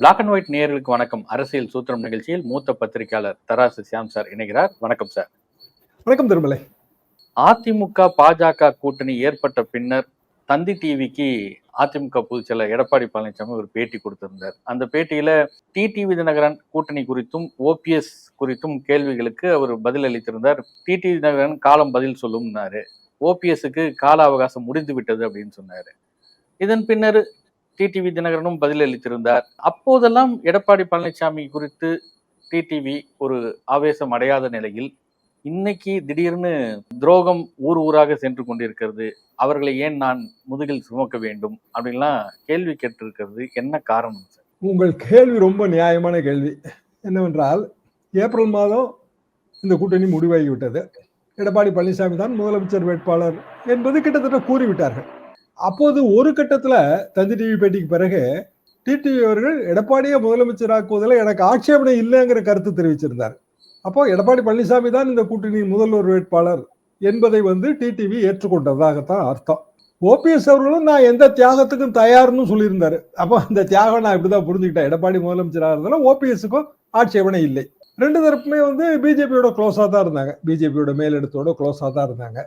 Black and white நேயர்களுக்கு வணக்கம். அரசியல் சூத்திரம் நிகழ்ச்சியில் மூத்த பத்திரிகையாளர் தராசு சியாம் சார் இணைகிறார். வணக்கம் சார். வணக்கம் திருமலை. அதிமுக பாஜக கூட்டணி ஏற்பட்ட பின்னர் தந்தி டிவிக்கு அதிமுக பொதுச் செயலர் எடப்பாடி பழனிசாமி ஒரு பேட்டி கொடுத்திருந்தார். அந்த பேட்டியில டிடிவி தினகரன் கூட்டணி குறித்தும் ஓபிஎஸ் குறித்தும் கேள்விகளுக்கு அவர் பதில் அளித்திருந்தார். டிடிவி தினகரன் காலம் பதில் சொல்லும்னாரு. ஓபிஎஸ்க்கு கால அவகாசம் முடிந்து விட்டது அப்படின்னு சொன்னாரு. இதன் பின்னர் டிடிவி தினகரனும் பதிலளித்திருந்தார். அப்போதெல்லாம் எடப்பாடி பழனிசாமி குறித்து டிடிவி ஒரு ஆவேசம் அடையாத நிலையில் இன்னைக்கு திடீர்னு துரோகம் ஊர் ஊராக சென்று கொண்டிருக்கிறது. அவர்களை ஏன் நான் முதுகில் சுமக்க வேண்டும்? அப்படின்லாம் கேள்வி கேட்டிருக்கிறது. என்ன காரணம் சார்? உங்கள் கேள்வி ரொம்ப நியாயமான கேள்வி. என்னவென்றால் ஏப்ரல் மாதம் இந்த கூட்டணி முடிவாகிவிட்டது. எடப்பாடி பழனிசாமி தான் முதலமைச்சர் வேட்பாளர் என்பது கிட்டத்தட்ட கூறிவிட்டார்கள். அப்போது ஒரு கட்டத்துல தந்தி டிவி பேட்டிக்கு பிறகு டிடிவி அவர்கள் எடப்பாடியை முதலமைச்சராக்குவதில் எனக்கு ஆட்சேபனை இல்லைங்கிற கருத்து தெரிவிச்சிருந்தார். அப்போ எடப்பாடி பழனிசாமி தான் இந்த கூட்டணியின் முதல்வர் வேட்பாளர் என்பதை வந்து டிடிவி ஏற்றுக்கொண்டதாகத்தான் அர்த்தம். ஓபிஎஸ் அவர்களும் நான் எந்த தியாகத்துக்கும் தயார்னு சொல்லியிருந்தார். அப்போ அந்த தியாகம் நான் இப்படிதான் புரிஞ்சுக்கிட்டேன். எடப்பாடி முதலமைச்சராக இருந்தாலும் ஓபிஎஸ்க்கும் ஆட்சேபனை இல்லை. ரெண்டு தரப்புமே வந்து பிஜேபியோட க்ளோஸாக தான் இருந்தாங்க. பிஜேபியோட மேலிடத்தோட க்ளோஸாக தான் இருந்தாங்க.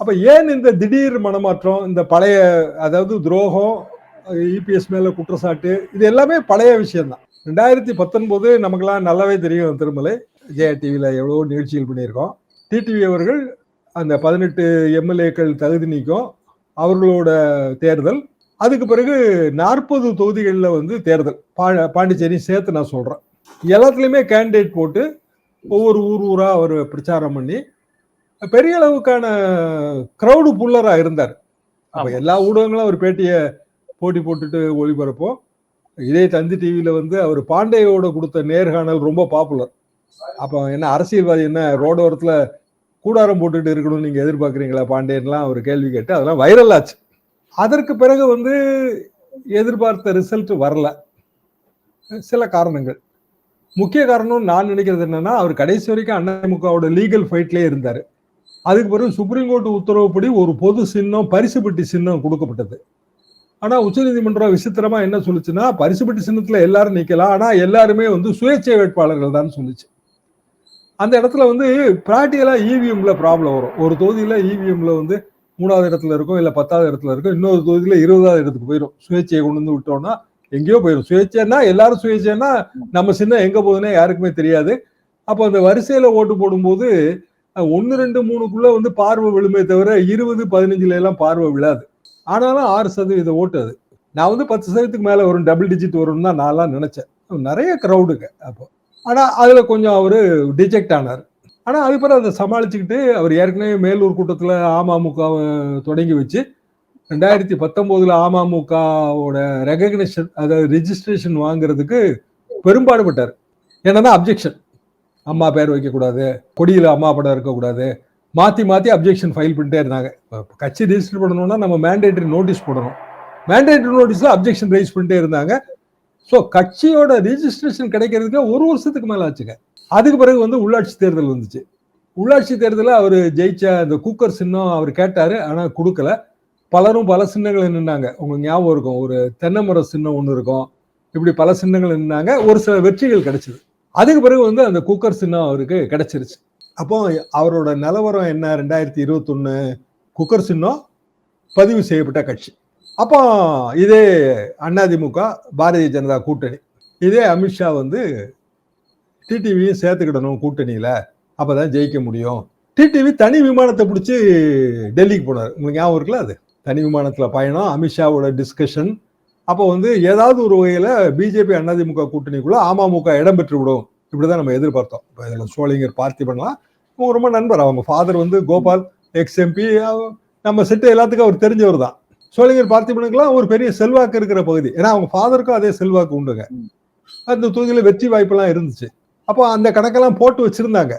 அப்போ ஏன் இந்த திடீர் மனமாற்றம் இந்த பழைய அதாவது துரோகம் இபிஎஸ் மேலே குற்றச்சாட்டு இது எல்லாமே பழைய விஷயம்தான். ரெண்டாயிரத்தி பத்தொன்பது நமக்கெல்லாம் நல்லாவே தெரியும் திருமலை. ஜெயா டிவியில் எவ்வளோ நிகழ்ச்சிகள் பண்ணியிருக்கோம். டிடிவி அவர்கள் அந்த பதினெட்டு எம்எல்ஏக்கள் தகுதி நீக்கம் அவர்களோட தேர்தல் அதுக்கு பிறகு நாற்பது தொகுதிகளில் வந்து தேர்தல். பா பாண்டிச்சேரி சேர்த்து நான் சொல்கிறேன் எல்லாத்துலேயுமே கேண்டிடேட் போட்டு ஒவ்வொரு ஊர் ஊராக அவர் பிரச்சாரம் பண்ணி பெரிய அளவுக்கான க்ரௌடு புல்லராக இருந்தார். அப்போ. எல்லா ஊடகங்களும் அவர் பேட்டியை போட்டி போட்டுட்டு ஒளிபரப்போம் இதே தந்தி டிவியில் வந்து அவர் பாண்டேயோட கொடுத்த நேர்காணல் ரொம்ப பாப்புலர் அப்போ என்ன அரசியல்வாதி என்ன ரோடோரத்தில் கூடாரம் போட்டுட்டு இருக்கணும்னு நீங்கள் எதிர்பார்க்குறீங்களா பாண்டேன்லாம் அவர் கேள்வி கேட்டு அதெல்லாம் வைரல் ஆச்சு. அதற்கு பிறகு வந்து எதிர்பார்த்த ரிசல்ட் வரல. சில காரணங்கள். முக்கிய காரணம் நான் நினைக்கிறது என்னன்னா அவர் கடைசி வரைக்கும் அதிமுகவோட லீகல் ஃபைட்லேயே இருந்தார். அதுக்கு பிறகு சுப்ரீம் கோர்ட் உத்தரவுப்படி ஒரு பொது சின்னம் பரிசு பெட்டி சின்னம் கொடுக்கப்பட்டது. ஆனால் உச்சநீதிமன்றம் விசித்திரமாக என்ன சொல்லுச்சுன்னா பரிசு பெட்டி எல்லாரும் நிற்கலாம் ஆனால் எல்லாருமே வந்து சுயேட்சை வேட்பாளர்கள் தான் சொல்லுச்சு. அந்த இடத்துல வந்து பிராக்டிகலா இவிஎம்ல ப்ராப்ளம் வரும். ஒரு தொகுதியில் இவிஎம்ல வந்து மூணாவது இடத்துல இருக்கும் இல்லை பத்தாவது இடத்துல இருக்கும். இன்னொரு தொகுதியில் இருபதாவது இடத்துக்கு போயிடும் சுயேட்சையை கொண்டு வந்து விட்டோம்னா எங்கேயோ போயிடும் சுயேட்சைன்னா எல்லாரும் சுயேட்சைன்னா நம்ம சின்னம் எங்கே போகுதுன்னே யாருக்குமே தெரியாது. அப்போ அந்த வரிசையில் ஓட்டு போடும்போது ஒன்று ரெண்டு மூணுக்குள்ள வந்து பார்வை விழுமே தவிர இருபது பதினஞ்சுல எல்லாம் பார்வை விழாது. ஆனாலும் ஆறு சதவீத ஓட்டு அது. நான் வந்து பத்து சதவீதத்துக்கு மேல வரும் டபுள் டிஜிட் வரும்னு தான் நான்லாம் நினைச்சேன். நிறைய க்ரௌடுங்க அப்போ. ஆனால் அதில் கொஞ்சம் அவர் டிஜெக்ட் ஆனார். ஆனால் அது பிறகு அதை சமாளிச்சுக்கிட்டு அவர் ஏற்கனவே மேலூர் கூட்டத்தில் அமமுகவை தொடங்கி வச்சு ரெண்டாயிரத்தி பத்தொம்போதில் அமமுகவோட ரெகக்னேஷன் அதாவது ரிஜிஸ்ட்ரேஷன் வாங்குறதுக்கு பெரும்பாடுபட்டார். என்னன்னா அப்ஜெக்ஷன் அம்மா பேர் வைக்கக்கூடாது கொடியில் அம்மா படம் இருக்கக்கூடாது. மாற்றி மாற்றி அப்ஜெக்ஷன் ஃபைல் பண்ணிட்டே இருந்தாங்க. இப்போ கட்சி ரெஜிஸ்டர் பண்ணணும்னா நம்ம மேண்டேட்டரி நோட்டீஸ் போடணும். மேண்டேட்டரி நோட்டீஸில் அப்ஜெக்ஷன் ரைஸ் பண்ணிட்டே இருந்தாங்க. ஸோ கட்சியோட ரிஜிஸ்ட்ரேஷன் கிடைக்கிறதுக்கு ஒரு வருஷத்துக்கு மேலே ஆச்சுங்க. அதுக்கு பிறகு வந்து உள்ளாட்சி தேர்தல் வந்துச்சு. உள்ளாட்சி தேர்தலில் அவர் ஜெயிச்ச அந்த குக்கர் சின்னம் அவர் கேட்டார் ஆனால் கொடுக்கல. பலரும் பல சின்னங்கள் நின்னாங்க. உங்களுக்கு ஞாபகம் இருக்கும் ஒரு தென்னை மர சின்னம் ஒன்று இருக்கும். இப்படி பல சின்னங்கள் நின்னாங்க. ஒரு சில வெற்றிகள் கிடைச்சிது. அதுக்கு பிறகு வந்து அந்த குக்கர் சின்னம் அவருக்கு கிடைச்சிருச்சு. அப்போ அவரோட நிலவரம் என்ன? ரெண்டாயிரத்தி இருபத்தொன்னு குக்கர் சின்னம் பதிவு செய்யப்பட்ட கட்சி. அப்போ இதே அதிமுக பாரதிய ஜனதா கூட்டணி. இதே அமித்ஷா வந்து டிடிவியும் சேர்த்துக்கிடணும் கூட்டணியில். அப்போ தான் ஜெயிக்க முடியும். டிடிவி தனி விமானத்தை பிடிச்சி டெல்லிக்கு போனார். உங்களுக்கு ஞாபகம் இருக்குல்ல அது? தனி விமானத்தில் பயணம் அமித்ஷாவோட டிஸ்கஷன் அப்போ வந்து ஏதாவது ஒரு வகையில் பிஜேபி அதிமுக கூட்டணிக்குள்ள அமமுக இடம் பெற்று விடும். இப்படிதான் நம்ம எதிர்பார்த்தோம். இப்போ இதில் சோழிங்கர் பார்த்திபன்லாம் பண்ணலாம். ரொம்ப நண்பர். அவங்க ஃபாதர் வந்து கோபால் எக்ஸ் எம்பி நம்ம செட்டு எல்லாத்துக்கும் அவர் தெரிஞ்சவர் தான். சோழிங்கர் பார்த்திபனுக்குலாம் ஒரு பெரிய செல்வாக்கு இருக்கிற பகுதி. ஏன்னா அவங்க ஃபாதருக்கும் அதே செல்வாக்கு உண்டுங்க. அந்த தொகுதியில் வெற்றி வாய்ப்பெல்லாம் இருந்துச்சு. அப்போ அந்த கணக்கெல்லாம் போட்டு வச்சுருந்தாங்க.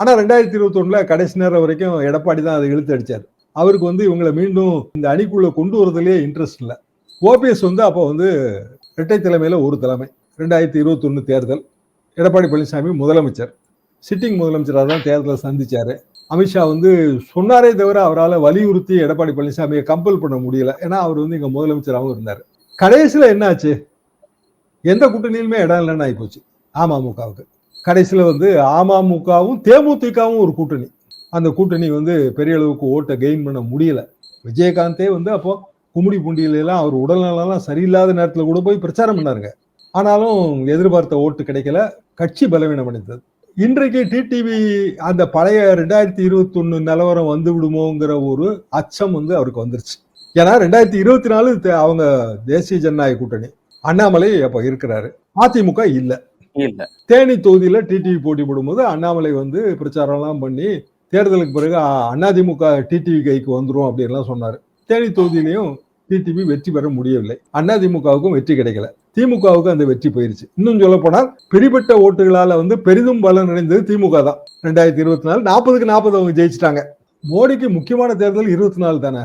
ஆனால் ரெண்டாயிரத்தி இருபத்தொன்னில் கடைசி நேரம் வரைக்கும் எடப்பாடி தான் அதை இழுத்து அடிச்சார். அவருக்கு வந்து இவங்களை மீண்டும் இந்த அணிக்குள்ளே கொண்டு வரதுலேயே இன்ட்ரெஸ்ட் இல்லை. ஓபிஎஸ் வந்து அப்போ வந்து இரட்டை தலைமையில் ஒரு தலைமை. ரெண்டாயிரத்தி இருபத்தொன்று தேர்தல். எடப்பாடி பழனிசாமி முதலமைச்சர். சிட்டிங் முதலமைச்சராக தான் தேர்தலை சந்தித்தார் அமித்ஷா வந்து சொன்னாரே தவிர அவரால் வலியுறுத்தி எடப்பாடி பழனிசாமியை கம்பல் பண்ண முடியல. ஏன்னா அவர் வந்து இங்கே முதலமைச்சராகவும் இருந்தார். கடைசியில் என்னாச்சு? எந்த கூட்டணியிலுமே இடம் இல்லைன்னு ஆகிப்போச்சு அமமுகவுக்கு. கடைசியில் வந்து அமமுகவும் தேமுதிகவும் ஒரு கூட்டணி. அந்த கூட்டணி வந்து பெரிய அளவுக்கு ஓட்டை கெயின் பண்ண முடியல. விஜயகாந்தே வந்து அப்போது கும்மிடி பூண்டியில எல்லாம் அவர் உடல்நலம் சரியில்லாத நேரத்தில் கூட போய் பிரச்சாரம் பண்ணாருங்க. ஆனாலும் எதிர்பார்த்த ஓட்டு கிடைக்கல. கட்சி பலவீனம் அடைந்தது. இன்றைக்கு டிடிவி அந்த பழைய ரெண்டாயிரத்தி இருபத்தி ஒன்னு நிலவரம் வந்து விடுமோங்கிற ஒரு அச்சம் வந்து அவருக்கு வந்துருச்சு. ஏன்னா ரெண்டாயிரத்தி இருபத்தி நாலு அவங்க தேசிய ஜனநாயக கூட்டணி அண்ணாமலை அப்ப இருக்கிறாரு. அதிமுக இல்ல. இல்ல. தேனி தொகுதியில டிடிவி போட்டி போடும்போது அண்ணாமலை வந்து பிரச்சாரம் எல்லாம் பண்ணி தேர்தலுக்கு பிறகு அ- அதிமுக டிடிவி கைக்கு வந்துரும் அப்படின்லாம் சொன்னாரு. தேனி தொகுதியிலையும் டிடிவி வெற்றி பெற முடியவில்லை. அதிமுகவுக்கும் வெற்றி கிடைக்கல. திமுகவுக்கு அந்த வெற்றி போயிருச்சு. இன்னும் சொல்ல போனால் பிரிபட்ட ஓட்டுகளால வந்து பெரிதும் பலன் அடைந்தது திமுக தான். ரெண்டாயிரத்தி இருபத்தி நாலு நாற்பதுக்கு நாற்பது அவங்க ஜெயிச்சிட்டாங்க. மோடிக்கு முக்கியமான தேர்தல் இருபத்தி நாலு தானே.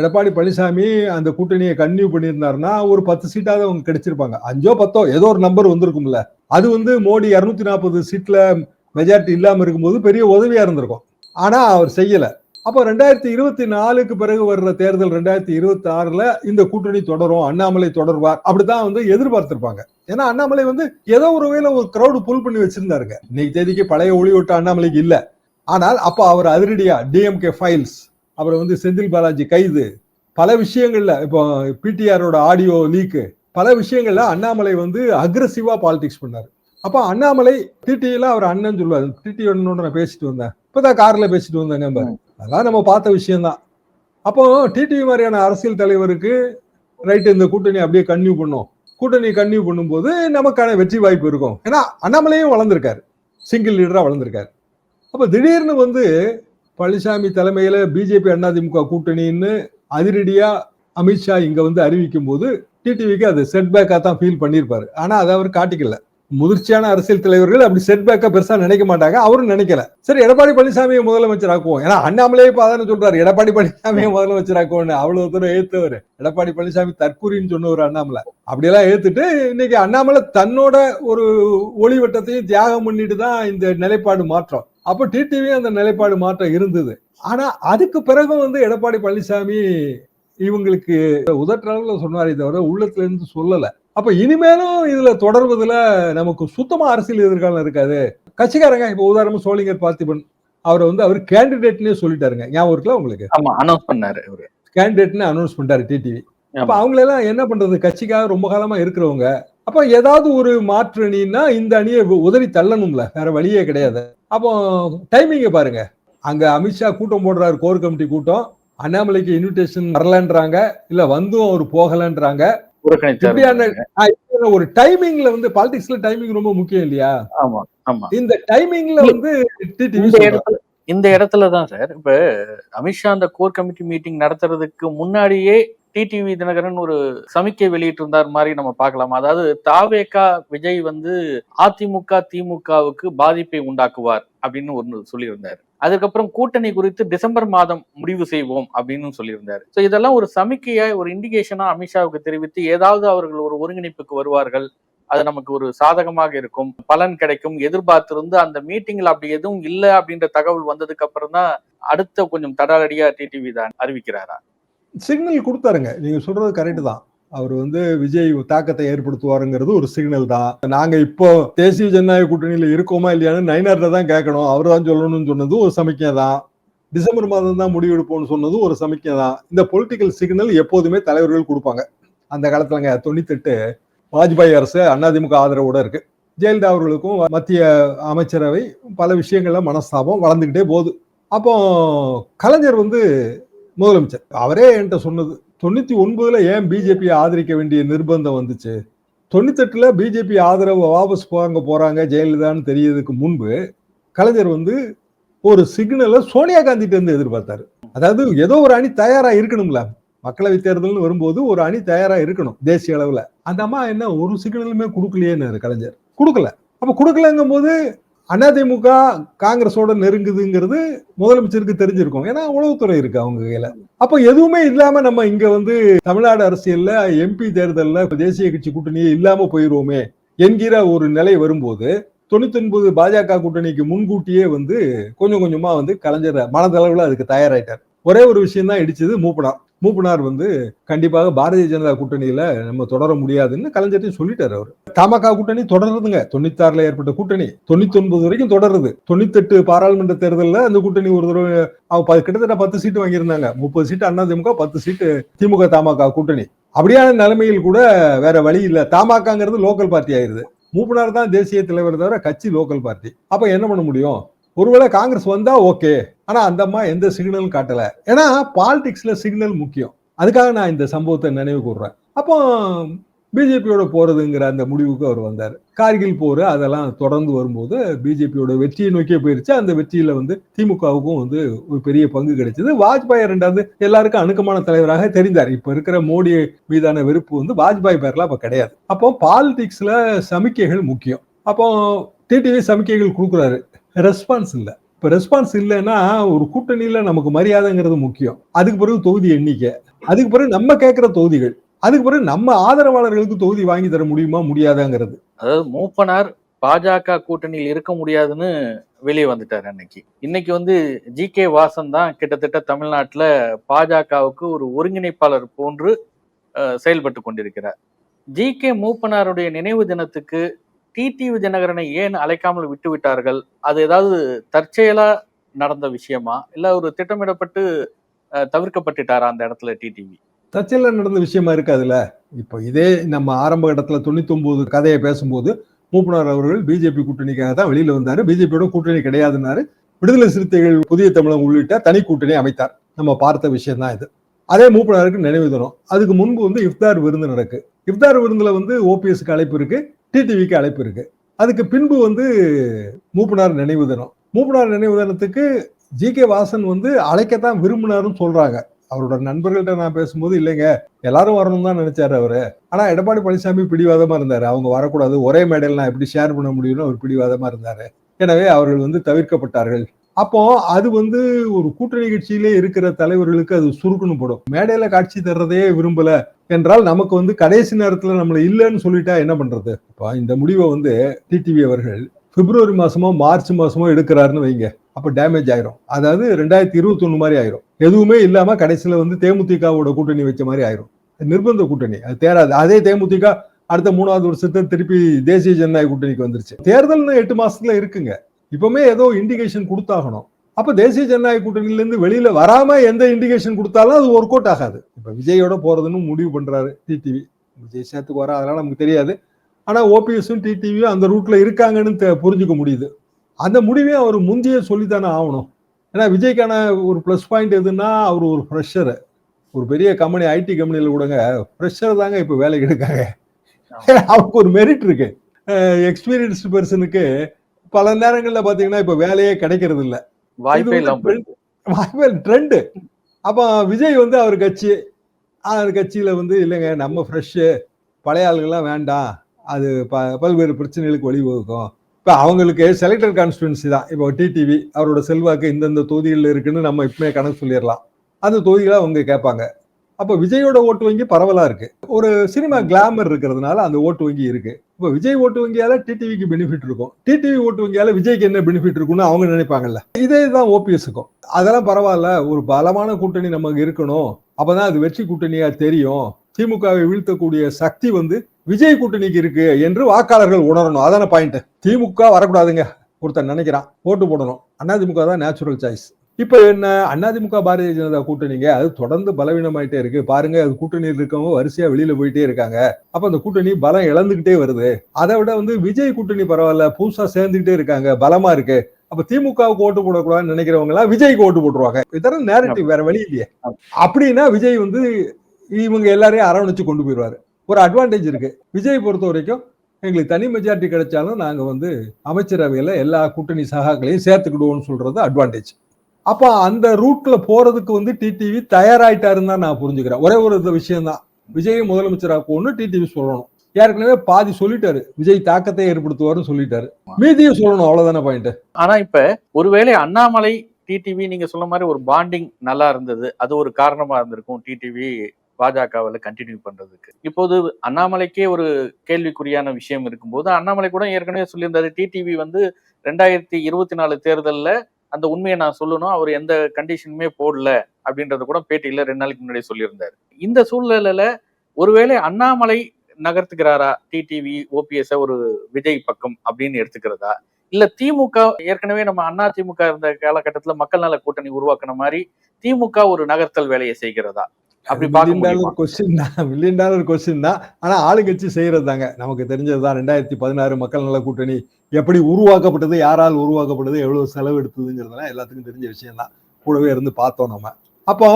எடப்பாடி பழனிசாமி அந்த கூட்டணியை கன்டினியூ பண்ணியிருந்தாருன்னா ஒரு பத்து சீட்டாவது அவங்க கிடைச்சிருப்பாங்க. அஞ்சோ பத்தோ ஏதோ ஒரு நம்பர் வந்திருக்கும்ல. அது வந்து மோடி இருநூத்தி நாற்பது சீட்ல மெஜாரிட்டி இல்லாம இருக்கும்போது பெரிய உதவியா இருந்திருக்கும். ஆனா அவர் செய்யல. அப்போ ரெண்டாயிரத்தி இருபத்தி நாலுக்கு பிறகு வர்ற தேர்தல் ரெண்டாயிரத்தி இருபத்தி ஆறுல இந்த கூட்டணி தொடரும் அண்ணாமலை தொடர்வார். அப்படிதான் வந்து எதிர்பார்த்திருப்பாங்க. ஏன்னா அண்ணாமலை வந்து ஏதோ ஒரு வகையில ஒரு கிரௌடு புல் பண்ணி வச்சிருந்தாருங்க. இன்னைக்கு தேதிக்கு பழைய ஒளி அண்ணாமலைக்கு இல்ல. ஆனால் அப்ப அவர் அதிரடியா டிஎம்கே ஃபைல்ஸ் அப்புறம் வந்து செந்தில் பாலாஜி கைது பல விஷயங்கள்ல இப்போ பிடிஆரோட ஆடியோ லீக்கு பல விஷயங்கள்ல அண்ணாமலை வந்து அக்ரஸிவா பாலிடிக்ஸ் பண்ணாரு. அப்ப அண்ணாமலை டிடியில அவர் அண்ணன் சொல்லுவாரு. டிடி நான் பேசிட்டு வந்தேன். இப்பதான் கார்ல பேசிட்டு வந்தேங்க நம்பர் அதெல்லாம் நம்ம பார்த்த விஷயம்தான். அப்போ டிடிவி மாதிரியான அரசியல் தலைவருக்கு ரைட்டு இந்த கூட்டணி அப்படியே கன்யூ பண்ணும். கூட்டணி கன்யூ பண்ணும்போது நமக்கான வெற்றி வாய்ப்பு இருக்கும். ஏன்னா அண்ணாமலையும் வளர்ந்துருக்காரு. சிங்கிள் லீடராக வளர்ந்துருக்காரு. அப்போ திடீர்னு வந்து பழனிசாமி தலைமையில் பிஜேபி அதிமுக கூட்டணின்னு அதிரடியாக அமித்ஷா இங்கே வந்து அறிவிக்கும் போது டிடிவிக்கு அது செட்பேக்காக தான் ஃபீல் பண்ணியிருப்பார். ஆனால் அதை அவர் காட்டிக்கல. முதிர்ச்சியான அரசியல் தலைவர்கள் அப்படி செட்பேக்கா பெருசா நினைக்க மாட்டாங்க. அவரும் நினைக்கல. சரி எடப்பாடி பழனிசாமியை முதலமைச்சர் ஆக்குவோம். ஏன்னா அண்ணாமலே இப்ப சொல்றாரு. எடப்பாடி பழனிசாமியை முதலமைச்சர் ஆக்குவோம்னு. அவ்வளவு தூரம் ஏத்தவர். எடப்பாடி பழனிசாமி தற்கூரின்னு சொன்னவர் அண்ணாமலை. அப்படியெல்லாம் ஏத்துட்டு இன்னைக்கு அண்ணாமலை தன்னோட ஒரு ஒளிவட்டத்தையும் தியாகம் பண்ணிட்டு தான் இந்த நிலைப்பாடு மாற்றம். அப்போ டிடிவி அந்த நிலைப்பாடு மாற்றம் இருந்தது. ஆனா அதுக்கு பிறகு வந்து எடப்பாடி பழனிசாமி இவங்களுக்கு உதற்றளவுல சொன்னாரே தவிர உள்ளத்துல இருந்து சொல்லலை. அப்ப இனிமேலும் இதுல தொடர்வதுல நமக்கு சுத்தமா அரசியல் எதிர்காலம் இருக்காது. கட்சிக்காரங்க இப்ப உதாரணமா சோளிங்கர் பார்த்திபன் அவரை வந்து அவர் கேண்டிடேட்னே சொல்லிட்டாருங்க. ஞாபகம் இருக்குல்ல உங்களுக்கு? ஆமா அனௌன்ஸ் பண்ணாரு அவரு. கேண்டிடேட்னு அனௌன்ஸ் பண்ணிட்டாரு டிடிவி அப்ப. அவங்களெல்லாம் என்ன பண்றது? கட்சிக்காக ரொம்ப காலமா இருக்கிறவங்க. அப்ப ஏதாவது ஒரு மாற்று அணின்னா இந்த அணியை உ- உதறி தள்ளணும்ல. வேற வழியே கிடையாது. அப்போ டைமிங்க பாருங்க. அங்க அமித்ஷா கூட்டம் போடுறாரு கோர் கமிட்டி கூட்டம். அண்ணாமலைக்கு இன்விடேஷன் வரலன்றாங்க. இல்ல வந்தும் அவர் போகலன்றாங்க. இப்படியான ஒரு டைமிங்ல வந்து பாலிடிக்ஸ்ல டைமிங் ரொம்ப முக்கியம் இல்லையா? ஆமா ஆமா. இந்த டைமிங்ல வந்து இந்த இடத்துல தான் சார் இப்ப அமித்ஷா அந்த கோர் கமிட்டி மீட்டிங் நடத்துறதுக்கு முன்னாடியே டிடிவி தினகரன் ஒரு சமிக்கை வெளியிட்டு இருந்தார் மாதிரி நம்ம பார்க்கலாம். அதாவது தாவேகா விஜய் வந்து அதிமுக திமுகவுக்கு பாதிப்பை உண்டாக்குவார் அப்படின்னு ஒன்று சொல்லியிருந்தார். அதுக்கப்புறம் கூட்டணி குறித்து டிசம்பர் மாதம் முடிவு செய்வோம் அப்படின்னு சொல்லியிருந்தாரு. ஸோ இதெல்லாம் ஒரு சமிக்கையா ஒரு இண்டிகேஷனா அமித்ஷாவுக்கு தெரிவித்து ஏதாவது அவர்கள் ஒரு ஒருங்கிணைப்புக்கு வருவார்கள் அது நமக்கு ஒரு சாதகமாக இருக்கும் பலன் கிடைக்கும் எதிர்பார்த்திருந்து அந்த மீட்டிங்ல அப்படி எதுவும் இல்லை அப்படின்ற தகவல் வந்ததுக்கு அப்புறம் தான் அடுத்த கொஞ்சம் தடாலடியா டிடிவி தான் அறிவிக்கிறாரா? சிக்னல் கொடுத்தாருங்க. நீங்க சொல்றது கரெக்ட் தான். அவர் வந்து விஜய் தாக்கத்தை ஏற்படுத்துவாருங்கிறது ஒரு சிக்னல் தான். நாங்க இப்போ தேசிய ஜனநாயக கூட்டணியில இருக்கோமா இல்லையான்னு நைனார்ட்ட தான் கேட்கணும். அவர் தான் சொல்லணும்னு சொன்னது ஒரு சமிக்கை தான். டிசம்பர் மாதம் தான் முடிவெடுப்போம்னு சொன்னது ஒரு சமிக்கை தான். இந்த பொலிட்டிக்கல் சிக்னல் எப்போதுமே தலைவர்கள் கொடுப்பாங்க. அந்த காலத்துலங்க தொண்ணூத்தெட்டு வாஜ்பாய் அரசு அதிமுக ஆதரவோட இருக்கு. ஜெயலலிதா அவர்களுக்கும் மத்திய அமைச்சரவை பல விஷயங்கள்ல மனஸ்தாபம் வளர்ந்துக்கிட்டே போகுது. அப்போ கலைஞர் வந்து முதலமைச்சர். அவரே என்கிட்ட சொன்னது தொண்ணூத்தி ஒன்பதுல ஏன் பிஜேபி ஆதரிக்க வேண்டிய நிர்பந்தம் வந்துச்சு? தொண்ணூத்தெட்டுல பிஜேபி ஆதரவு வாபஸ் வாங்க போறாங்க ஜெயலலிதான்னு தெரியறதுக்கு முன்பு கலைஞர் வந்து ஒரு சிக்னலை சோனியா காந்திட்ட இருந்து எதிர்பார்த்தாரு. அதாவது ஏதோ ஒரு அணி தயாரா இருக்கணும்ல. மக்களவை தேர்தல்னு வரும்போது ஒரு அணி தயாரா இருக்கணும் தேசிய அளவுல. அந்த அம்மா என்ன ஒரு சிக்னலுமே கொடுக்கலையேன்னு கலைஞர். கொடுக்கல. அப்ப கொடுக்கலங்கும் போது அதிமுக காங்கிரஸோட நெருங்குதுங்கிறது முதலமைச்சருக்கு தெரிஞ்சிருக்கும். ஏன்னா உளவுத்துறை இருக்கு அவங்க கையில. அப்ப எதுவுமே இல்லாம நம்ம இங்க வந்து தமிழ்நாடு அரசியல்ல எம்பி தேர்தல்ல தேசிய கட்சி கூட்டணியே இல்லாம போயிருவோமே என்கிற ஒரு நிலை வரும்போது தொண்ணூத்தி ஒன்பது பாஜக கூட்டணிக்கு முன்கூட்டியே வந்து கொஞ்சம் கொஞ்சமா வந்து கலைஞர் மனதளவுல அதுக்கு தயாராயிட்டார். ஒரே ஒரு விஷயம் தான் இடிச்சது மூப்பனார் மூப்பனார் வந்து கண்டிப்பாக பாரதிய ஜனதா கூட்டணியில நம்ம தொடர முடியாதுன்னு கலைஞர்ட்டையும் சொல்லிட்டாரு அவர். தமாக கூட்டணி தொடருதுங்க. தொண்ணூத்தாறுல ஏற்பட்ட கூட்டணி தொண்ணூத்தி ஒன்பது வரைக்கும் தொடருது. தொண்ணூத்தெட்டு பாராளுமன்ற தேர்தலில் அந்த கூட்டணி ஒரு தடவை அவங்க கிட்டத்தட்ட பத்து சீட்டு வாங்கியிருந்தாங்க. முப்பது சீட்டு அண்ணா திமுக பத்து சீட்டு திமுக தமாக கூட்டணி. அப்படியான நிலைமையில் கூட வேற வழி இல்லை. தமாகாங்கிறது லோக்கல் பார்ட்டி ஆயிருது. மூப்பனார் தான் தேசிய தலைவர் தவிர கட்சி லோக்கல் பார்ட்டி அப்ப என்ன பண்ண முடியும்? ஒருவேளை காங்கிரஸ் வந்தா ஓகே ஆனால் அந்த அம்மா எந்த சிக்னலும் காட்டலை. ஏன்னா பாலிடிக்ஸில் சிக்னல் முக்கியம். அதுக்காக நான் இந்த சம்பவத்தை நினைவு கூறுறேன் அப்போ பிஜேபியோட போகிறதுங்கிற அந்த முடிவுக்கு அவர் வந்தார். கார்கில் போர் அதெல்லாம் தொடர்ந்து வரும்போது பிஜேபியோட வெற்றியை நோக்கியே போயிருச்சு. அந்த வெற்றியில் வந்து திமுகவுக்கும் வந்து ஒரு பெரிய பங்கு கிடைச்சது. வாஜ்பாய் ரெண்டாவது எல்லாருக்கும் அணுக்கமான தலைவராக தெரிந்தார். இப்போ இருக்கிற மோடி மீதான வெறுப்பு வந்து வாஜ்பாய் பேர்லாம் அப்போ கிடையாது. அப்போ பாலிடிக்ஸில் சமிக்கைகள் முக்கியம். அப்போ டிடிவி சமிக்கைகள் கொடுக்குறாரு. ரெஸ்பான்ஸ் இல்லை. இப்போ ரெஸ்பான்ஸ் இல்லைன்னா ஒரு கூட்டணியில் நமக்கு மரியாதைங்கிறது முக்கியம். அதுக்கு பிறகு தொகுதி எண்ணிக்கை. அதுக்கு பிறகு நம்ம கேட்குற தொகுதிகள். அதுக்கு பிறகு நம்ம ஆதரவாளர்களுக்கு தொகுதி வாங்கி தர முடியுமா முடியாதாங்கிறது. அதாவது மூப்பனார் பாஜக கூட்டணியில் இருக்க முடியாதுன்னு வெளியே வந்துட்டார் அன்னைக்கு. இன்னைக்கு வந்து ஜி கே வாசன் தான் கிட்டத்தட்ட தமிழ்நாட்டில் பாஜகவுக்கு ஒரு ஒருங்கிணைப்பாளர் போன்று செயல்பட்டு கொண்டிருக்கிறார். ஜி கே மூப்பனாருடைய நினைவு தினத்துக்கு டிடிவி விஜயநகரனை ஏன் அழைக்காமல் விட்டு விட்டார்கள் அது ஏதாவது தற்செயலா நடந்த விஷயமா? இல்ல ஒரு திட்டமிடப்பட்டு தவிர்க்கப்பட்டுட்டாரா அந்த இடத்துல டிடிவி தற்செயல நடந்த விஷயமா இருக்கு அதுல இப்போ இதே நம்ம ஆரம்ப இடத்துல தொண்ணூத்தி ஒன்பது கதையை பேசும்போது மூப்பனார் அவர்கள் பிஜேபி கூட்டணிக்காக தான் வெளியில வந்தாரு. பிஜேபியோட கூட்டணி கிடையாதுன்னாரு. விடுதலை சிறுத்தைகள் புதிய தமிழகம் உள்ளிட்ட தனி கூட்டணி அமைத்தார். நம்ம பார்த்த விஷயம் தான் இது. அதே மூப்பனாருக்கு நினைவு தரும். அதுக்கு முன்பு வந்து இஃப்தார் விருந்து நடக்கு. இஃப்தார் விருந்துல வந்து ஓபிஎஸ்க்கு அழைப்பு இருக்கு. டிடிவிக்கு அழைப்பு இருக்கு. அதுக்கு பின்பு வந்து மூப்பனார் நினைவு தினம். மூப்பனார் நினைவு தினத்துக்கு ஜி கே வாசன் வந்து அழைக்கத்தான் விரும்பினாருன்னு சொல்றாங்க. அவரோட நண்பர்கள்ட்ட நான் பேசும்போது இல்லைங்க எல்லாரும் வரணும் தான் நினைச்சாரு அவரு. ஆனா எடப்பாடி பழனிசாமி பிடிவாதமா இருந்தாரு. அவங்க வரக்கூடாது. ஒரே மேடையில் நான் எப்படி ஷேர் பண்ண முடியும்னு அவர் பிடிவாதமா இருந்தாரு. எனவே அவர்கள் வந்து தவிர்க்கப்பட்டார்கள். அப்போ அது வந்து ஒரு கூட்டணி கட்சியிலே இருக்கிற தலைவர்களுக்கு அது சுருக்குன்னு போடும். மேடையில காட்சி தர்றதே விரும்பல என்றால் நமக்கு வந்து கடைசி நேரத்துல நம்மள இல்லைன்னு சொல்லிட்டா என்ன பண்றது? இப்போ இந்த முடிவை வந்து டிடிவி அவர்கள் பிப்ரவரி மாசமோ மார்ச் மாசமோ எடுக்கிறாருன்னு வைங்க. அப்ப டேமேஜ் ஆயிரும். அதாவது ரெண்டாயிரத்தி இருபத்தி ஒண்ணு மாதிரி ஆயிரும். எதுவுமே இல்லாம கடைசியில வந்து தேமுதிகவோட கூட்டணி வச்ச மாதிரி ஆயிரும். நிர்பந்த கூட்டணி. அது தேராது. அதே தேமுதிக அடுத்த மூணாவது வருஷத்தை திருப்பி தேசிய ஜனநாயக கூட்டணிக்கு வந்துருச்சு. தேர்தல்னு எட்டு மாசத்துல இருக்குங்க. இப்பவுமே ஏதோ இண்டிகேஷன் கொடுத்தாகணும். அப்ப தேசிய ஜனநாயக கூட்டணியில இருந்து வெளியில வராம எந்த இண்டிகேஷன் கொடுத்தாலும் அது ஒர்க் அவுட் ஆகாது. இப்ப விஜயோட போறதுன்னு முடிவு பண்றாரு டிடிவி விஜய் சேர்த்துக்கு வர அதெல்லாம் நமக்கு தெரியாது. ஆனா ஓபிஎஸும் டிடிவியும் அந்த ரூட்ல இருக்காங்கன்னு தெ- புரிஞ்சுக்க முடியுது. அந்த முடிவையும் அவர் முந்தைய சொல்லித்தானே ஆகணும். ஏன்னா விஜய்க்கான ஒரு ப்ளஸ் பாயிண்ட் எதுன்னா அவர் ஒரு ஃப்ரெஷர் ஒரு பெரிய கம்பெனி ஐடி கம்பெனியில் கூடங்க ஃப்ரெஷர் தாங்க இப்போ வேலைக்கு எடுக்காங்க. அவருக்கு ஒரு மெரிட் இருக்கு. எக்ஸ்பீரியன்ஸ்டு பர்சனுக்கு பல நேரங்களில் பார்த்தீங்கன்னா இப்போ வேலையே கிடைக்கிறது இல்ல வாய்ப்பே வாய்ப்பே ட்ரெண்டு அப்போ விஜய் வந்து அவர் கட்சி அவர் கட்சியில வந்து இல்லைங்க நம்ம ஃப்ரெஷ்ஷு பழைய ஆளுங்கெல்லாம் வேண்டாம். அது ப பல்வேறு பிரச்சனைகளுக்கு வழிவகுக்கும். இப்போ அவங்களுக்கு செலக்டட் கான்ஸ்டுவன்சி தான். இப்போ டிடிவி அவரோட செல்வாக்கு இந்தந்த தொகுதிகளில் இருக்குன்னு நம்ம இப்பமே கணக்கு சொல்லிடலாம். அந்த தொகுதிகளை அவங்க கேட்பாங்க. அப்போ விஜயோட ஓட்டு வங்கி பரவலா இருக்கு. ஒரு சினிமா கிளாமர் இருக்கிறதுனால அந்த ஓட்டு வங்கி இருக்கு. இப்போ விஜய் ஓட்டு வங்கியால டிடிவிக்கு பெனிஃபிட் இருக்கும். டிடிவி ஓட்டு வங்கியால விஜய்க்கு என்ன பெனிஃபிட் இருக்கும்னு அவங்க நினைப்பாங்கல்ல. இதே தான் ஓபிஎஸ்க்கும் அதெல்லாம் பரவாயில்ல. ஒரு பலமான கூட்டணி நமக்கு இருக்கணும். அப்பதான் அது வெற்றி கூட்டணியா தெரியும். திமுகவை வீழ்த்தக்கூடிய சக்தி வந்து விஜய் கூட்டணிக்கு இருக்கு என்று வாக்காளர்கள் உணரணும். அதான பாயிண்ட் திமுக வரக்கூடாதுங்க. ஒருத்தன் நினைக்கிறான். ஓட்டு போடணும். அதிமுக தான் நேச்சுரல் சாய்ஸ் இப்ப என்ன அதிமுக பாரதிய ஜனதா கூட்டணிங்க அது தொடர்ந்து பலவீனமாயிட்டே இருக்கு. பாருங்க அது கூட்டணியில் இருக்கவங்க வரிசையா வெளியில போயிட்டே இருக்காங்க. அப்ப அந்த கூட்டணி பலம் இழந்துகிட்டே வருது. அதை விட வந்து விஜய் கூட்டணி பரவாயில்ல புதுசா சேர்ந்துகிட்டே இருக்காங்க பலமா இருக்கு. அப்ப திமுகவுக்கு ஓட்டு போடக்கூடாதுன்னு நினைக்கிறவங்க எல்லாம் விஜய்க்கு ஓட்டு போட்டுருவாங்க. இதெல்லாம் நேரட்டிவ் வேற வழி இல்லையே. அப்படின்னா விஜய் வந்து இவங்க எல்லாரையும் அரவணைச்சு கொண்டு போயிடுவாரு. ஒரு அட்வான்டேஜ் இருக்கு. விஜய் பொறுத்த வரைக்கும் எங்களுக்கு தனி மெஜாரிட்டி கிடைச்சாலும் நாங்க வந்து அமைச்சரவையில எல்லா கூட்டணி சகாக்களையும் சேர்த்துக்கிடுவோம்னு சொல்றது அட்வான்டேஜ் அப்ப அந்த ரூட்ல போறதுக்கு வந்து டிடிவி தயாராயிட்டாருன்னு தான் நான் புரிஞ்சுக்கிறேன். ஒரே ஒரு விஷயம் தான் முதலமைச்சராக ஒன்று டிடிவி சொல்லணும். ஏற்கனவே பாதி சொல்லிட்டாரு. விஜய் தாக்கத்தை ஏற்படுத்துவாருன்னு சொல்லிட்டாரு. மீதியும் சொல்லணும். அவ்வளவுதானே பாயிண்ட் ஆனா இப்ப ஒருவேளை அண்ணாமலை டிடிவி நீங்க சொன்ன மாதிரி ஒரு பாண்டிங் நல்லா இருந்தது. அது ஒரு காரணமா இருந்திருக்கும் டிடிவி பாஜகவில் கண்டினியூ பண்றதுக்கு. இப்போது அண்ணாமலைக்கே ஒரு கேள்விக்குறியான விஷயம் இருக்கும்போது அண்ணாமலை கூட ஏற்கனவே சொல்லியிருந்தாரு. டிடிவி வந்து ரெண்டாயிரத்தி இருபத்தி நாலு தேர்தலில் அந்த உண்மையை நான் சொல்லணும். அவர் எந்த கண்டிஷனுமே போடல அப்படின்றத கூட பேட்டியில ரெண்டு நாளைக்கு முன்னாடி சொல்லியிருந்தாரு. இந்த சூழ்நிலையில ஒருவேளை அண்ணாமலை நகர்த்துக்கிறாரா டிடிவி ஓபிஎஸ் ஒரு விஜய் பக்கம் அப்படின்னு எடுத்துக்கிறதா? இல்ல திமுக ஏற்கனவே நம்ம அண்ணா திமுக இருந்த காலகட்டத்துல மக்கள் நல கூட்டணி உருவாக்குன மாதிரி திமுக ஒரு நகர்த்தல் வேலையை செய்கிறதா? அப்படி பார்க்க கொஸ்டின் தான். மில்லியன் டாலர் கொஸ்டின் தான். ஆனா ஆளுங்கட்சி செய்யறது தாங்க நமக்கு தெரிஞ்சதுதான். ரெண்டாயிரத்தி பதினாறு மக்கள் நல கூட்டணி எப்படி உருவாக்கப்பட்டது யாரால் உருவாக்கப்பட்டது எவ்வளவு செலவு எடுத்ததுங்கிறதுலாம் எல்லாத்துக்கும் தெரிஞ்ச விஷயம் தான் கூடவே இருந்து பார்த்தோம் நம்ம. அப்போ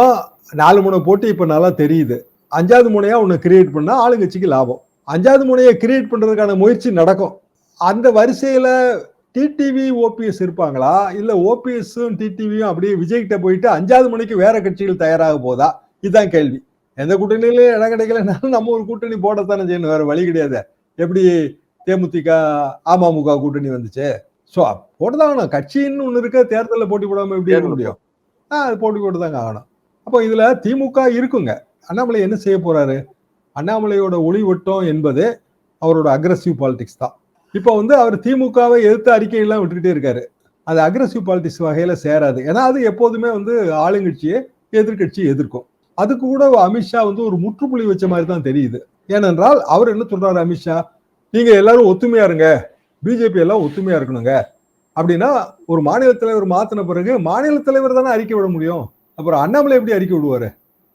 நாலு முனை போட்டு இப்ப நல்லா தெரியுது. அஞ்சாவது முனையா ஒன்று கிரியேட் பண்ணா ஆளுங்கட்சிக்கு லாபம். அஞ்சாவது முனையை கிரியேட் பண்றதுக்கான முயற்சி நடக்கும். அந்த வரிசையில டிடிவி ஓபிஎஸ் இருப்பாங்களா? இல்ல ஓபிஎஸும் டிடிவியும் அப்படியே விஜய்கிட்ட போயிட்டு அஞ்சாவது மணிக்கு வேற கட்சிகள் தயாராக போதா? இதுதான் கேள்வி. எந்த கூட்டணியிலும் இடம் கிடைக்கலனாலும் நம்ம ஒரு கூட்டணி போடத்தானே செய்யணும். வேற வழி கிடையாது. எப்படி தேமுதிக அமமுக கூட்டணி வந்துச்சு? ஸோ போட்டுதான் ஆகணும். கட்சின்னு ஒன்று இருக்க தேர்தலில் போட்டி போடாம எப்படி இருக்க முடியும்? ஆ அது போட்டி போட்டு தாங்க ஆகணும். அப்போ இதுல திமுக இருக்குங்க. அண்ணாமலை என்ன செய்ய போறாரு? அண்ணாமலையோட ஒளி வட்டம் என்பது அவரோட அக்ரஸிவ் பாலிடிக்ஸ் தான். இப்போ வந்து அவர் திமுகவை எதிர்த்து அறிக்கையெல்லாம் விட்டுக்கிட்டே இருக்காரு. அது அக்ரஸிவ் பாலிடிக்ஸ் வகையில சேராது. ஏன்னா அது எப்போதுமே வந்து ஆளுங்கட்சியை எதிர்க்கட்சி எதிர்க்கும். அதுக்கு கூட அமித்ஷா வந்து ஒரு முற்றுப்புள்ளி வச்ச மாதிரி தான் தெரியுது. ஏனென்றால் அவர் என்ன சொல்றாரு அமித்ஷா நீங்க எல்லாரும் ஒத்துமையா இருங்க. பிஜேபி எல்லாம் ஒத்துமையா இருக்கணுங்க. அப்படின்னா ஒரு மாநில தலைவர் மாத்தின பிறகு மாநில தலைவர் தானே அறிக்கை விட முடியும். அப்புறம் அண்ணாமலை எப்படி அறிக்கை விடுவாரு?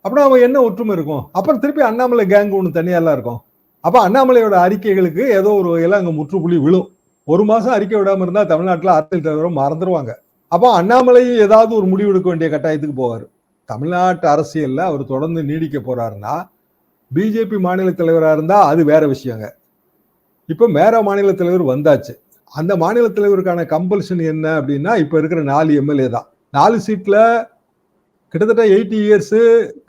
அப்புறம் அவன் என்ன ஒற்றுமை இருக்கும்? அப்புறம் திருப்பி அண்ணாமலை கேங் ஒன்று தனியாலாம் இருக்கும். அப்ப அண்ணாமலையோட அறிக்கைகளுக்கு ஏதோ ஒரு வகையில அங்கே முற்றுப்புள்ளி விழும். ஒரு மாசம் அறிக்கை விடாம இருந்தா தமிழ்நாட்டில் அரசியல் தலைவரும் மறந்துடுவாங்க அப்போ அண்ணாமலை ஏதாவது ஒரு முடிவு எடுக்க வேண்டிய கட்டாயத்துக்கு போவார். தமிழ்நாட்டு அரசியலில் அவர் தொடர்ந்து நீடிக்க போறாருன்னா பிஜேபி மாநில தலைவராக இருந்தால் அது வேற விஷயங்க. இப்போ வேற மாநில தலைவர் வந்தாச்சு. அந்த மாநில தலைவருக்கான கம்பல்ஷன் என்ன அப்படின்னா இப்போ இருக்கிற நாலு எம்எல்ஏ தான். நாலு சீட்டில் கிட்டத்தட்ட எயிட்டி இயர்ஸு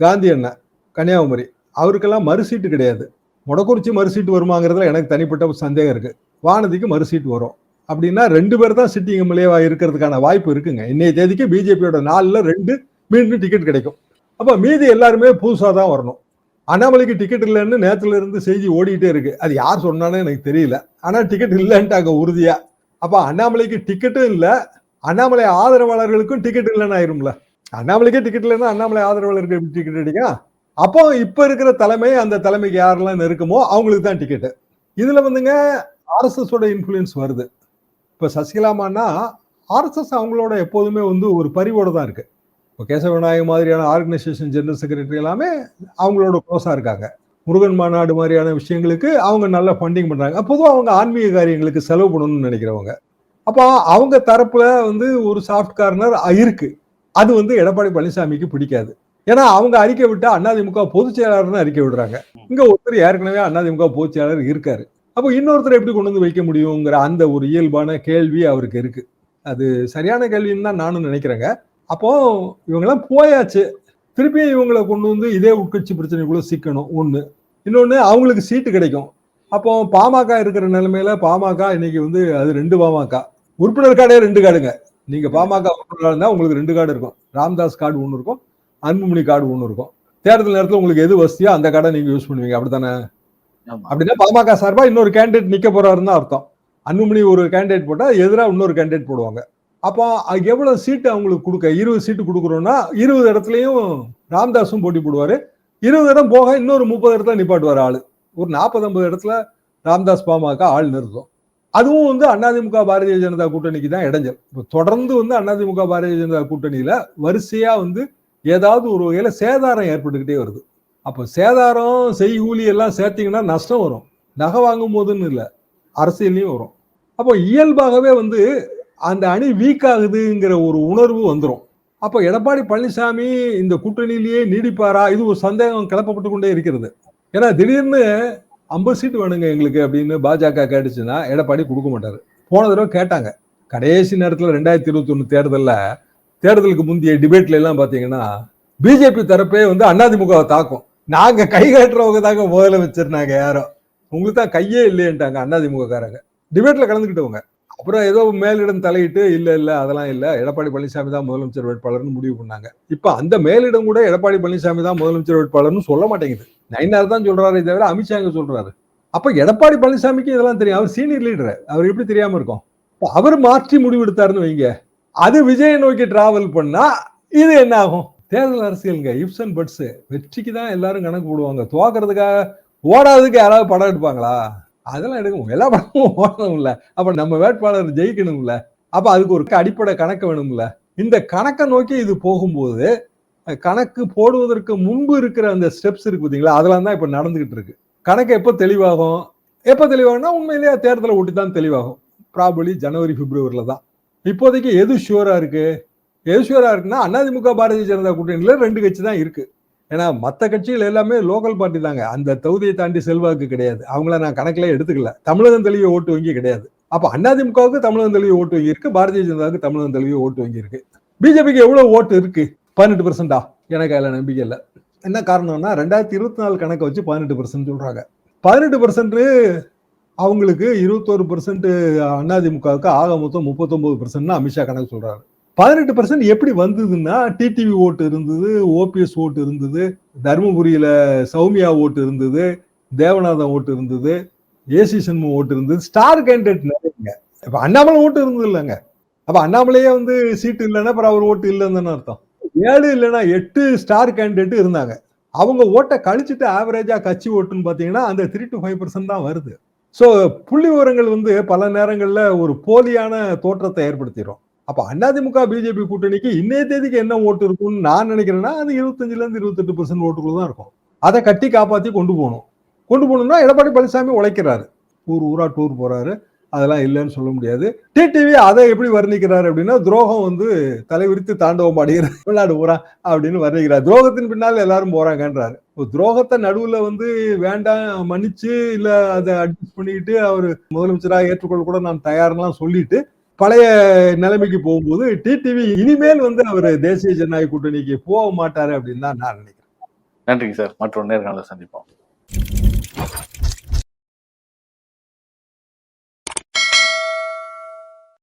காந்தி அண்ணன் கன்னியாகுமரி. அவருக்கெல்லாம் மறுசீட்டு கிடையாது. முடக்குறிச்சி மறுசீட்டு வருமாங்கிறதுல எனக்கு தனிப்பட்ட சந்தேகம் இருக்குது வானதிக்கு மறுசீட்டு வரும். அப்படின்னா ரெண்டு பேர் தான் சிட்டிங் எம்எல்ஏவாக இருக்கிறதுக்கான வாய்ப்பு இருக்குங்க. இன்னைய தேதிக்கு பிஜேபியோட நாலில் ரெண்டு மீண்டும் டிக்கெட் கிடைக்கும். அப்போ மீதி எல்லாருமே புதுசாக தான் வரணும். அண்ணாமலைக்கு டிக்கெட் இல்லைன்னு நேற்றுல இருந்து செய்தி ஓடிக்கிட்டே இருக்கு. அது யார் சொன்னான்னு எனக்கு தெரியல. ஆனால் டிக்கெட் இல்லைன்ட்டாங்க உறுதியா. அப்போ அண்ணாமலைக்கு டிக்கெட்டும் இல்லை அண்ணாமலை ஆதரவாளர்களுக்கும் டிக்கெட் இல்லைன்னு ஆயிரும்ல. அண்ணாமலைக்கே டிக்கெட் இல்லைன்னா அண்ணாமலை ஆதரவாளர்கள் டிக்கெட் அடிக்கும் அப்போ இப்போ இருக்கிற தலைமை அந்த தலைமைக்கு யாரெல்லாம் நெருக்குமோ அவங்களுக்கு தான் டிக்கெட்டு இதில் வந்துங்க ஆர்எஸ்எஸோட இன்ஃப்ளூயன்ஸ் வருது. இப்போ சசிகலாமான்னா ஆர்எஸ்எஸ் அவங்களோட எப்போதுமே வந்து ஒரு பரிவோட தான் இருக்குது இப்போ கேசவநாயகம் மாதிரியான ஆர்கனைசேஷன் ஜெனரல் செக்ரட்டரி எல்லாமே அவங்களோட க்ளோஸா இருக்காங்க. முருகன் மாநாடு மாதிரியான விஷயங்களுக்கு அவங்க நல்ல ஃபண்டிங் பண்றாங்க. பொதுவாக அவங்க ஆன்மீக காரியங்களுக்கு செலவு பண்ணணும்னு நினைக்கிறவங்க. அப்போ அவங்க தரப்புல வந்து ஒரு சாஃப்ட் கார்னர் இருக்கு. அது வந்து எடப்பாடி பழனிசாமிக்கு பிடிக்காது. ஏன்னா அவங்க அறிக்கை விட்டா அதிமுக பொதுச் செயலாளர்னு அறிக்கை விடுறாங்க. இங்க ஒருத்தர் ஏற்கனவே அதிமுக பொதுச் செயலாளர் இருக்காரு. அப்போ இன்னொருத்தர் எப்படி கொண்டு வந்து வைக்க முடியுங்கிற அந்த ஒரு இயல்பான கேள்வி அவருக்கு இருக்கு. அது சரியான கேள்வின்னு தான் நானும் நினைக்கிறேங்க. அப்போ இவங்கெல்லாம் போயாச்சு. திருப்பி இவங்களை கொண்டு வந்து இதே உட்கட்சி பிரச்சனைக்குள்ள சிக்கணும். ஒண்ணு. இன்னொன்னு அவங்களுக்கு சீட்டு கிடைக்கும். அப்போ பாமக இருக்கிற நிலைமையில பாமக இன்னைக்கு வந்து அது ரெண்டு பாமக. உறுப்பினர் கார்டே ரெண்டு கார்டுங்க. நீங்க பாமக உறுப்பினராக இருந்தா உங்களுக்கு ரெண்டு கார்டு இருக்கும். ராம்தாஸ் கார்டு ஒன்று இருக்கும். அன்புமணி கார்டு ஒன்று இருக்கும். தேர்தல் நேரத்தில் உங்களுக்கு எது வசதியோ அந்த கார்டை நீங்க யூஸ் பண்ணுவீங்க. அப்படித்தானே. அப்படின்னா பாமக சார்பா இன்னொரு கேண்டிடேட் நிக்க போறாருன்னு அர்த்தம். அன்புமணி ஒரு கேண்டிடேட் போட்டா எதிராக இன்னொரு கேண்டிடேட் போடுவாங்க. அப்போ அது சீட்டு அவங்களுக்கு கொடுக்க? இருபது சீட்டு கொடுக்குறோன்னா இருபது இடத்துலையும் ராம்தாஸும் போட்டி போடுவார். இருபது இடம் போக இன்னொரு முப்பது இடத்துல நிப்பாட்டுவார் ஆள். ஒரு நாற்பது ஐம்பது இடத்துல ராம்தாஸ் பாமக ஆள் நிறுத்தும். அதுவும் வந்து அதிமுக பாரதிய ஜனதா கூட்டணிக்கு தான் இடைஞ்சல். இப்போ தொடர்ந்து வந்து அதிமுக பாரதிய ஜனதா கூட்டணியில் வரிசையாக வந்து ஏதாவது ஒரு வகையில் சேதாரம் ஏற்பட்டுக்கிட்டே வருது. அப்போ சேதாரம் செய்கூலி எல்லாம் சேர்த்திங்கன்னா நஷ்டம் வரும். நகை வாங்கும் போதுன்னு இல்லை. அரசியல்லையும் வரும். அப்போ இயல்பாகவே வந்து அந்த அணி வீக் ஆகுதுங்கிற ஒரு உணர்வு வந்துடும் அப்போ எடப்பாடி பழனிசாமி இந்த கூட்டணியிலேயே நீடிப்பாரா? இது ஒரு சந்தேகம் கிளப்பப்பட்டு கொண்டே இருக்கிறது. ஏன்னா திடீர்னு ஐம்பது சீட்டு வேணுங்க எங்களுக்கு அப்படின்னு பாஜக கேட்டுச்சுன்னா எடப்பாடி கொடுக்க மாட்டார். போன தடவை கேட்டாங்க. கடைசி நேரத்தில் ரெண்டாயிரத்தி இருபத்தி ஒன்று தேர்தலில் தேர்தலுக்கு முந்தைய டிபேட்ல எல்லாம் பார்த்தீங்கன்னா பிஜேபி தரப்பே வந்து அதிமுகவை தாக்கும். நாங்கள் கை காட்டுறவங்க தாங்க முதல்ல வச்சிருந்தாங்க யாரோ. உங்களுக்கு தான் கையே இல்லையன்ட்டாங்க அதிமுக காரங்க டிபேட்டில் கலந்துக்கிட்டவங்க அப்புறம் ஏதோ மேலிடம் தலையிட்டு இல்லை இல்லை அதெல்லாம் இல்லை. எடப்பாடி பழனிசாமி தான் முதலமைச்சர் வேட்பாளர்னு முடிவு பண்ணாங்க. இப்போ அந்த மேலிடம் கூட எடப்பாடி பழனிசாமி தான் முதலமைச்சர் வேட்பாளர்னு சொல்ல மாட்டேங்குது. நைனார் தான் சொல்றாரு தவிர அமித்ஷா எங்க சொல்றாரு? அப்போ எடப்பாடி பழனிசாமிக்கு இதெல்லாம் தெரியும். அவர் சீனியர் லீடர் அவர் எப்படி தெரியாம இருக்கும்? அவர் மாற்றி முடிவெடுத்தாருன்னு வைங்க. அது விஜயை நோக்கி டிராவல் பண்ணா இது என்ன ஆகும்? தேர்தல் அரசியலுங்க. இப்ஸ் அண்ட் பட்ஸ் வெற்றிக்கு தான் எல்லாரும் கணக்கு போடுவாங்க. துவாக்குறதுக்காக ஓடாததுக்கு யாராவது படம் எடுப்பாங்களா? அதெல்லாம் எடுக்கும் எல்லா படமும் ஓடணும்ல. அப்ப நம்ம வேட்பாளர் ஜெயிக்கணும்ல. அப்ப அதுக்கு ஒரு அடிப்படை கணக்கு வேணும்ல. இந்த கணக்கை நோக்கி இது போகும்போது கணக்கு போடுவதற்கு முன்பு இருக்கிற அந்த ஸ்டெப்ஸ் இருக்கு பார்த்தீங்களா அதெல்லாம் தான் இப்போ நடந்துகிட்டு இருக்கு. கணக்கு எப்போ தெளிவாகும்? எப்போ தெளிவாகும்னா உண்மையிலேயே தேர்தலை ஒட்டி தான் தெளிவாகும். ப்ராபலி ஜனவரி பிப்ரவரியில் தான். இப்போதைக்கு எது ஷுவரா இருக்கு? எது ஷுவரா இருக்குன்னா அதிமுக பாரதிய ஜனதா கூட்டணியில் ரெண்டு கட்சி தான் இருக்குது ஏன்னா மற்ற கட்சிகள் எல்லாமே லோக்கல் பார்ட்டி தாங்க. அந்த தொகுதியை தாண்டி செல்வாக்கு கிடையாது. அவங்கள நான் கணக்கில் எடுத்துக்கல. தமிழகம் தெளிவு ஓட்டு வங்கி கிடையாது. அப்போ அதிமுகவுக்கு தமிழகம் தெளிவு ஓட்டு வங்கி இருக்கு. பாரதிய ஜனதாவுக்கு தமிழகம் தெளிவு ஓட்டு வங்கி இருக்கு. பிஜேபிக்கு எவ்வளோ ஓட்டு இருக்கு? பதினெட்டு பர்சன்டா எனக்கு அதில் நம்பிக்கை இல்லை. என்ன காரணம்னா ரெண்டாயிரத்தி இருபத்தி நாலு கணக்கை வச்சு பதினெட்டு பர்சன்ட் சொல்றாங்க. பதினெட்டு பர்சன்ட் அவங்களுக்கு இருபத்தோரு பர்சன்ட் அதிமுகவுக்கு ஆக மொத்தம் முப்பத்தொன்பது பர்சன்ட் அமித்ஷா கணக்கு சொல்றாரு. பதினெட்டு பர்சன்ட் எப்படி வந்ததுன்னா டிடிவி ஓட்டு இருந்தது ஓபிஎஸ் ஓட்டு இருந்தது தருமபுரியில சௌமியா ஓட்டு இருந்தது தேவநாதன் ஓட்டு இருந்தது ஏசி சண்முகம் ஓட்டு இருந்தது ஸ்டார் கேண்டிடேட் நிறைய இப்ப அண்ணாமலை ஓட்டு இருந்தது இல்லைங்க. அப்ப அண்ணாமலையே வந்து சீட்டு இல்லைன்னா அப்புறம் அவர் ஓட்டு இல்லைன்னு அர்த்தம். ஏழு இல்லைன்னா எட்டு ஸ்டார் கேண்டிடேட் இருந்தாங்க. அவங்க ஓட்டை கழிச்சுட்டு ஆவரேஜா கட்சி ஓட்டுன்னு பாத்தீங்கன்னா அந்த த்ரீ டு ஃபைவ் பர்சன்ட் தான் வருது. ஸோ புள்ளி விவரங்கள் வந்து பல நேரங்களில் ஒரு போலியான தோற்றத்தை ஏற்படுத்திடும் அப்ப அதிமுக பிஜேபி கூட்டணிக்கு இன்னைய தேதிக்கு என்ன ஓட்டு இருக்கும்னு நான் நினைக்கிறேன்னா அது இருபத்தஞ்சுல இருந்து இருபத்தெட்டு பர்சன்ட் ஓட்டுக்குள்ள தான் இருக்கும். அதை கட்டி காப்பாத்தி கொண்டு போகணும். கொண்டு போகணும்னா எடப்பாடி பழனிசாமி உழைக்கிறாரு. ஊர் ஊரா டூர் போறாரு. அதெல்லாம் இல்லைன்னு சொல்ல முடியாது. டிடிவி அதை எப்படி வர்ணிக்கிறார் அப்படின்னா துரோகம் வந்து தலைவிரித்து தாண்டவம் ஆடுகிறார் விளையாடு ஊரா அப்படின்னு வர்ணிக்கிறார். துரோகத்தின் பின்னால் எல்லாரும் போறாங்கன்றாரு. இப்போ துரோகத்தை நடுவுல வந்து வேண்டாம் மன்னிச்சு இல்ல அதை அட்ஜஸ்ட் பண்ணிட்டு அவர் முதலமைச்சராக ஏற்றுக்கொள்ள கூட நான் தயார்லாம் சொல்லிட்டு பழைய நிலைமைக்கு போகும்போது டிடிவி இனிமேல் வந்து அவர் தேசிய ஜனநாயக கூட்டணிக்கு போக மாட்டாரு அப்படின்னு தான் நான் நினைக்கிறேன். நன்றிங்க சார். மற்றொரு நேர்காணல சந்திப்போம்.